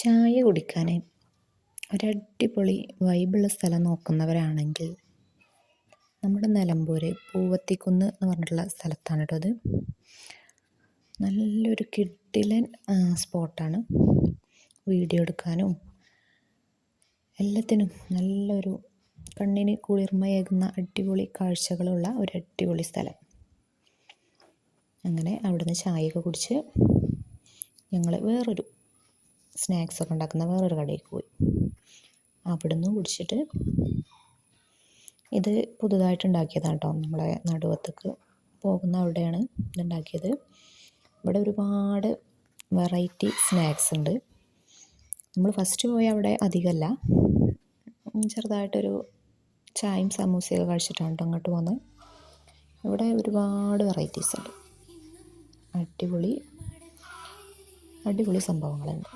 ചായ കുടിക്കാൻ ഒരടിപൊളി വൈബുള്ള സ്ഥലം നോക്കുന്നവരാണെങ്കിൽ നമ്മുടെ നിലമ്പൂർ പൂവത്തിക്കുന്ന് എന്ന് പറഞ്ഞിട്ടുള്ള സ്ഥലത്താണ് കേട്ടോ അത് നല്ലൊരു കിഡിലൻ സ്പോട്ടാണ്. വീഡിയോ എടുക്കാനും എല്ലാത്തിനും നല്ലൊരു കണ്ണിന് കുളിർമയേകുന്ന അടിപൊളി കാഴ്ചകളുള്ള ഒരു അടിപൊളി സ്ഥലം. അങ്ങനെ അവിടുന്ന് ചായയൊക്കെ കുടിച്ച് ഞങ്ങൾ വേറൊരു സ്നാക്സൊക്കെ ഉണ്ടാക്കുന്ന വേറൊരു കടയിൽ പോയി. അവിടുന്ന് കുടിച്ചിട്ട് ഇത് പുതുതായിട്ട് ഉണ്ടാക്കിയതാണ് കേട്ടോ നമ്മളെ നടുവത്തേക്ക് പോകുന്ന അവിടെയാണ് ഇതുണ്ടാക്കിയത് ഇവിടെ ഒരുപാട് വെറൈറ്റി സ്നാക്സ് ഉണ്ട്. നമ്മൾ ഫസ്റ്റ് പോയ അവിടെ അധികമല്ല. ചെറുതായിട്ടൊരു ചായയും സമൂസയൊക്കെ കഴിച്ചിട്ടാണ് അങ്ങോട്ട് പോകുന്നത് ഇവിടെ ഒരുപാട് വെറൈറ്റീസ് ഉണ്ട്. അടിപൊളി അടിപൊളി സംഭവങ്ങളുണ്ട്.